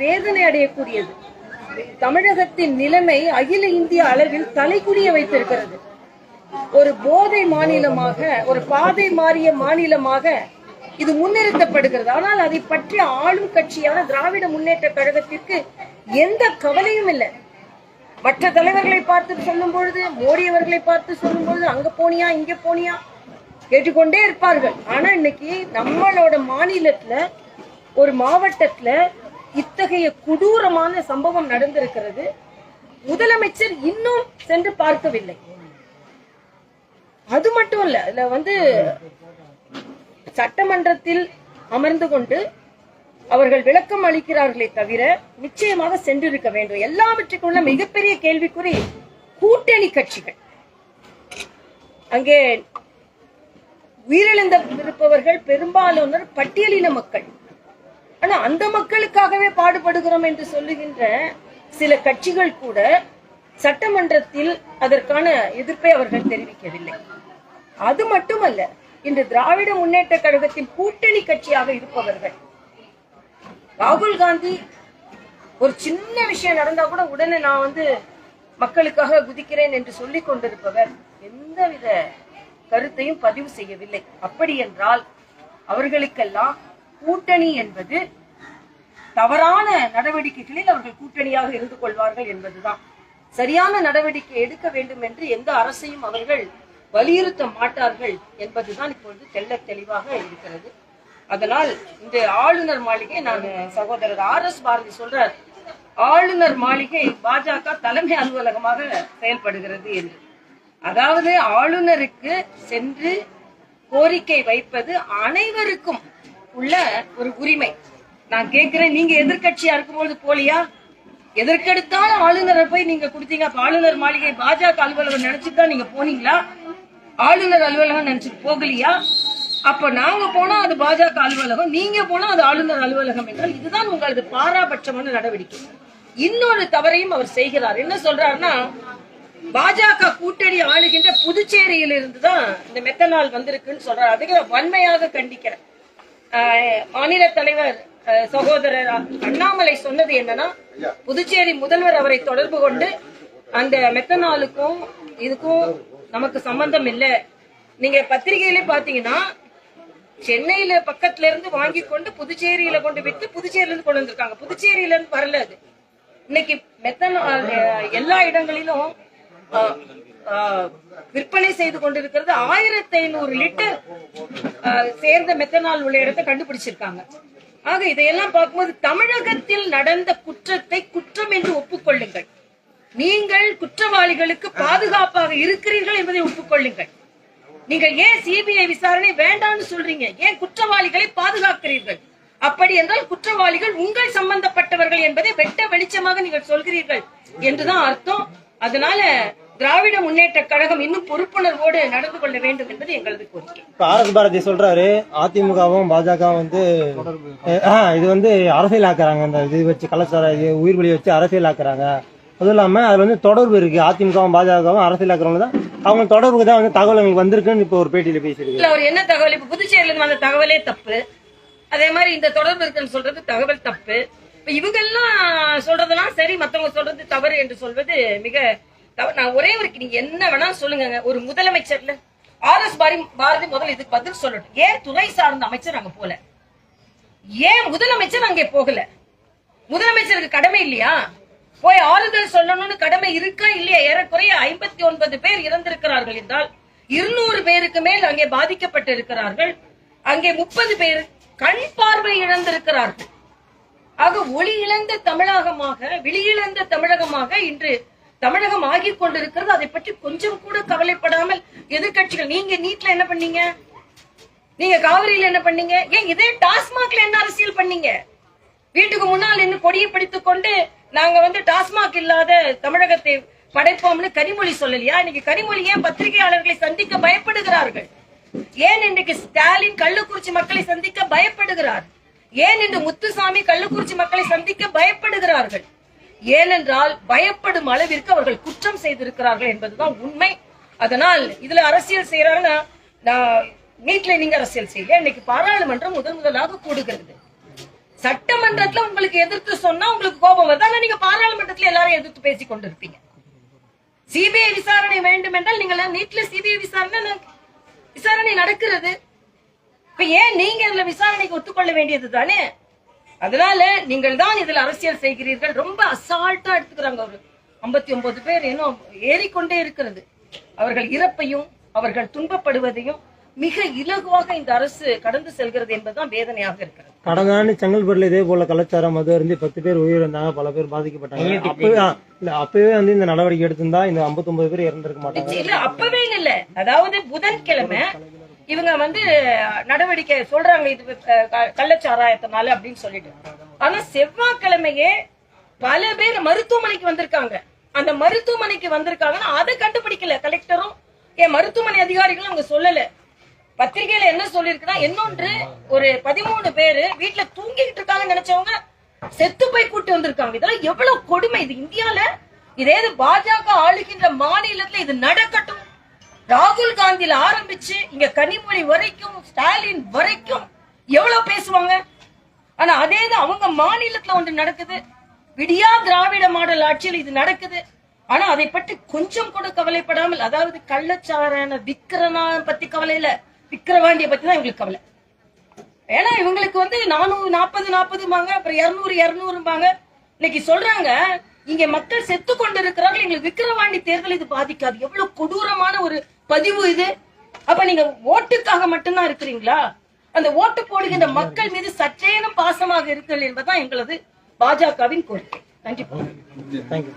வேதனை அடையக்கூடியது. தமிழகத்தின் நிலைமை அகில இந்திய அளவில் தலைக்குடிய வைத்திருக்கிறது. ஒரு போதை மாநிலமாக ஒரு பாதை மாறிய மாநிலமாக இது முன்னிறுத்தப்படுகிறது. ஆனால் அதை பற்றி ஆளும் கட்சியான திராவிட முன்னேற்ற கழகத்திற்கு எந்த கவலையும் இல்லை. மற்ற தலைவர்களை பார்த்து சொல்லும் பொழுது மோடி அவர்களை பார்த்து சொல்லும் பொழுது அங்க போனியா இங்க போனியா? கேட்டுக்கொண்டே இருப்பார்கள். ஆனா இன்னைக்கு நம்மளோட மாநிலத்துல ஒரு மாவட்டத்துல இத்தகைய கொடூரமான சம்பவம் நடந்திருக்கிறது. முதலமைச்சர் இன்னும் சென்று பார்க்கவில்லை. அது மட்டும் இல்ல இதுல வந்து சட்டமன்றத்தில் அமர்ந்து கொண்டு அவர்கள் விளக்கம் அளிக்கிறார்களே தவிர நிச்சயமாக சென்றிருக்க வேண்டும். எல்லாவற்றுக்குள்ள மிகப்பெரிய கேள்விக்குறி கூட்டணி கட்சிகள். அங்கே உயிரிழந்த இருப்பவர்கள் பெரும்பாலானோர் பட்டியலின மக்கள். ஆனா அந்த மக்களுக்காகவே பாடுபடுகிறோம் என்று சொல்லுகின்ற சில கட்சிகள் கூட சட்டமன்றத்தில் அதற்கான எதிர்ப்பை அவர்கள் தெரிவிக்கவில்லை. அது மட்டுமல்ல இன்று திராவிட முன்னேற்ற கழகத்தின் கூட்டணி கட்சியாக இருப்பவர்கள் ராகுல் காந்தி ஒரு சின்ன விஷயம் நடந்தா கூட உடனே நான் வந்து மக்களுக்காக குதிக்கிறேன் என்று சொல்லிக் கொண்டிருப்பவர் எந்தவித கருத்தையும் பதிவு செய்யவில்லை. அப்படி என்றால் அவர்களுக்கெல்லாம் கூட்டணி என்பது தவறான நடவடிக்கைகளில் அவர்கள் கூட்டணியாக இருந்து கொள்வார்கள் என்பதுதான். சரியான நடவடிக்கை எடுக்க வேண்டும் என்று எந்த அரசையும் அவர்கள் வலியுறுத்த மாட்டார்கள் என்பதுதான் இப்பொழுது தெள்ள தெளிவாக இருக்கிறது. அதனால் இந்த ஆளுநர் மாளிகை நான் சகோதரர் ஆர் எஸ் பாரதி சொல்றார் ஆளுநர் மாளிகை பாஜக தலைமை அலுவலகமாக செயல்படுகிறது என்று. அதாவது ஆளுநருக்கு சென்று கோரிக்கை வைப்பது அனைவருக்கும் உள்ள ஒரு உரிமை. நான் கேட்கிறேன் நீங்க எதிர்கட்சியா இருக்கும்போது போலியா? எதற்கெடுத்தாலும் ஆளுநரை போய் நீங்க கொடுத்தீங்க. அப்ப ஆளுநர் மாளிகை பாஜக அலுவலகம் நினைச்சுட்டு தான் நீங்க போனீங்களா? ஆளுநர் அலுவலகம் நினைச்சிட்டு போகலையா? அப்ப நாங்க போனா அது பாஜக அலுவலகம் நீங்க போனா அது ஆளுநர் அலுவலகம் என்றால் இதுதான் உங்களது பாராபட்சமான நடவடிக்கை. இன்னொரு தவறையும் அவர் செய்கிறார். என்ன சொல்றாருன்னா பாஜக கூட்டணி ஆளுகின்ற புதுச்சேரியில் இருந்து தான் இந்த மெத்தனால் வந்திருக்குன்னு சொல்றாரு. அதுக்கு வன்மையாக கண்டிக்கிறேன். மாநில தலைவர் சகோதரர் அண்ணாமலை சொன்னது என்னன்னா புதுச்சேரி முதல்வர் அவரை தொடர்பு கொண்டு அந்த மெத்தனாலுக்கும் இதுக்கும் நமக்கு சம்பந்தம் இல்ல. நீங்க பத்திரிகையிலே பாத்தீங்கன்னா சென்னையில பக்கத்துல இருந்து வாங்கி கொண்டு புதுச்சேரியில கொண்டு விட்டு புதுச்சேரியில இருந்து கொண்டு வந்திருக்காங்க. புதுச்சேரியில இருந்து வரல அது. இன்னைக்கு மெத்தனால் எல்லா இடங்களிலும் விற்பனை செய்து கொண்டிருக்கிறது. ஆயிரத்தி ஐநூறு லிட்டர் சேர்ந்த மெத்தனால் உள்ள இடத்தை கண்டுபிடிச்சிருக்காங்க. ஆக இதையெல்லாம் பார்க்கும்போது தமிழகத்தில் நடந்த குற்றத்தை குற்றம் என்று ஒப்புக்கொள்ளுங்கள். நீங்கள் குற்றவாளிகளுக்கு பாதுகாப்பாக இருக்கிறீர்கள் என்பதை ஒப்புக்கொள்ளுங்கள். நீங்கள் ஏன் சிபிஐ விசாரணை வேண்டாம்னு சொல்றீங்க? ஏன் குற்றவாளிகளை பாதுகாக்கிறீர்கள்? அப்படி என்றால் குற்றவாளிகள் உங்கள் சம்பந்தப்பட்டவர்கள் என்பதை வெட்ட வெளிச்சமாக நீங்கள் சொல்கிறீர்கள் என்றுதான் அர்த்தம். அதனால திராவிட முன்னேற்ற கழகம் இன்னும் பொறுப்புணர்வோடு நடந்து கொள்ள வேண்டும் என்பது எங்களது கோரிக்கை. இப்ப பாரதி சொல்றாரு அதிமுகவும் பாஜகவும் வந்து இது வந்து அரசியல் ஆக்குறாங்க இந்த இது வச்சு கலாச்சார இது உயிர் பலி வச்சு அரசியல் ஆக்குறாங்க அதுவும் இல்லாம அதுல வந்து தொடர்பு இருக்கு. அதிமுகவும் பாஜகவும் அரசியல் ஆக்குறவங்க தான். அவங்க தொடர்புக்கு தான் வந்து தகவல் எங்களுக்கு வந்திருக்குன்னு இப்போ ஒரு பேட்டியில பேசியிருக்கு இல்ல அவர் என்ன தகவல்? இப்ப புதுச்சேரியில இருந்து வந்த தகவலே தப்பு. அதே மாதிரி இந்த தொடர்பு இருக்குன்னு சொல்றது தகவல் தப்பு. இப்ப இவங்க எல்லாம் சொல்றதெல்லாம் சரி மத்தவங்க சொல்றது தவறு என்று சொல்வது மிக. நான் ஒரே ஒரு நீங்க என்ன வேணாலும் சொல்லுங்க ஒரு முதலமைச்சர்ல ஆர் எஸ் பாரதி பாரதி முதல்ல இதுக்கு பதில் சொல்லட்டும். ஏன் துறை சார்ந்த அமைச்சர் அங்க போல? ஏன் முதலமைச்சர் அங்கே போகல? முதலமைச்சருக்கு கடமை இல்லையா? போய் ஆறுதல் சொல்லணும்னு கடமை இருக்கா இல்லையா? ஏறக்குறைய ஐம்பத்தி ஒன்பது பேர் இறந்திருக்கிறார்கள் என்றால் இருநூறு பேருக்கு மேல் அங்கே பாதிக்கப்பட்டு இருக்கிறார்கள். அங்கே முப்பது பேர் கண் பார்வை இழந்திருக்கிறார்கள். ஆக ஒளி இழந்த தமிழகமாக வெளியிழந்த தமிழகமாக இன்று தமிழகம் ஆகிக் கொண்டிருக்கிறது. அதை பற்றி கொஞ்சம் கூட கவலைப்படாமல் எதிர்க்கட்சிகள் நீங்க நீட்ல என்ன பண்ணீங்க? நீங்க காவிரியில என்ன பண்ணீங்க? ஏன் இதே டாஸ்மாக்ல என்ன அரசியல் பண்ணீங்க? வீட்டுக்கு முன்னால் நின்று கொடியை பிடித்துக் கொண்டு நாங்க வந்து டாஸ்மாக் இல்லாத தமிழகத்தை படைப்போம்னு கனிமொழி சொல்லலையா? இன்னைக்கு கனிமொழி ஏன் பத்திரிகையாளர்களை சந்திக்க பயப்படுகிறார்கள். ஏன் இன்றைக்கு ஸ்டாலின் கள்ளக்குறிச்சி மக்களை சந்திக்க பயப்படுகிறார்? ஏன் இன்று முத்துசாமி கள்ளக்குறிச்சி மக்களை சந்திக்க பயப்படுகிறார்கள்? ஏனென்றால் பயப்படும் அளவிற்கு அவர்கள் குற்றம் செய்திருக்கிறார்கள் என்பதுதான் உண்மை. அதனால் இதுல அரசியல் செய்யறாங்கன்னா நான் நீட்ல நீங்க அரசியல் செய்யல இன்னைக்கு பாராளுமன்றம் முதன் முதலாக கூடுகிறது. சட்டமன்றத்துல உங்களுக்கு எதிர்த்து சொன்னா உங்களுக்கு கோபம் வருது. ஆனா நீங்க பாராளுமன்றத்துல எல்லாரும் எதிர்த்து பேசி கொண்டிருப்பீங்க. சிபிஐ விசாரணை வேண்டும் என்றால் நீங்க எல்லாம் நீட்ல சிபிஐ விசாரணை விசாரணை நடக்கிறது. இப்ப ஏன் நீங்க இதுல விசாரணைக்கு ஒத்துக்கொள்ள வேண்டியது தானே அதனால நீங்கள் தான் இதுல அரசியல் செய்கிறீர்கள். ரொம்ப அசால்ட்டா எடுத்துக்கிறாங்க ஒரு 59 ஒன்பது பேர் இன்னும் ஏறிக்கொண்டே இருக்கிறது. அவர்கள் இறப்பையும் அவர்கள் துன்பப்படுவதையும் மிக இலகுவாக இந்த அரசு கடந்து செல்கிறது என்பதுதான் வேதனையாக இருக்கிறது. கடந்த ஆண்டு செங்கல்பட்டுல இதே போல கலாச்சாரம் மது இருந்து பத்து பேர் உயிரிழந்தாங்க பல பேர் பாதிக்கப்பட்டாங்க. அப்பவே இல்ல அப்பவே வந்து இந்த நடவடிக்கை எடுத்திருந்தா இந்த 59 பேர் இறந்திருக்க மாட்டாங்க. இல்ல அப்பவே இல்ல. அதாவது புதன்கிழமை இவங்க வந்து நடவடிக்கை சொல்றாங்க இது க- கள்ளச்சாராயத்தினால அப்படின்னு சொல்லிட்டு. ஆனா செவ்வாய்க்கிழமையே பல பேர் மருத்துவமனைக்கு வந்திருக்காங்க. அந்த மருத்துவமனைக்கு வந்திருக்காங்கன்னா அதை கண்டுபிடிக்கல. கலெக்டரும் என் மருத்துவமனை அதிகாரிகளும் அவங்க சொல்லல. பத்திரிகையில என்ன சொல்லிருக்குன்னா இன்னொன்று ஒரு பதிமூணு பேரு வீட்டுல தூங்கிட்டு இருக்காங்கன்னு நினைச்சவங்க செத்து போய் கூட்டி வந்திருக்காங்க. இதெல்லாம் எவ்வளவு கொடுமை. இது இந்தியால இதே இது பாஜக ஆளுகின்ற மாநிலத்துல இது நடக்கட்டும். ராகுல் காந்தியில ஆரம்பிச்சு இங்க கனிமொழி வரைக்கும் ஸ்டாலின் வரைக்கும் எவ்வளவு பேசுவாங்க? ஆனா அதே தான் அவங்க மாநிலத்துல ஒன்று நடக்குது. விடியா திராவிட மாடல் ஆட்சியில் இது நடக்குது. ஆனா அதை பற்றி கொஞ்சம் கூட கவலைப்படாமல் அதாவது கள்ளச்சாரான விக்கிரனா பத்தி கவலை இல்ல. விக்கிரவாண்டிய பத்தி தான் இவங்களுக்கு கவலை. ஏன்னா இவங்களுக்கு வந்து நானூறு நாற்பது நாற்பதுமாங்க அப்புறம் இருநூறு இருநூறுபாங்க இன்னைக்கு சொல்றாங்க இங்க மக்கள் செத்து கொண்டு இருக்கிறார்கள் எங்களுக்கு விக்கிரவாண்டி தேர்தல் இது பாதிக்காது. எவ்வளவு கொடூரமான ஒரு பதிவு இது. அப்ப நீங்க ஓட்டுக்காக மட்டும்தான் இருக்கிறீங்களா? அந்த ஓட்டு போடுகின்ற மக்கள் மீது சற்றேனும் பாசமாக இருக்கிறது என்பதுதான் எங்களது பாஜகவின் கோரிக்கை. நன்றி. தேங்க்யூ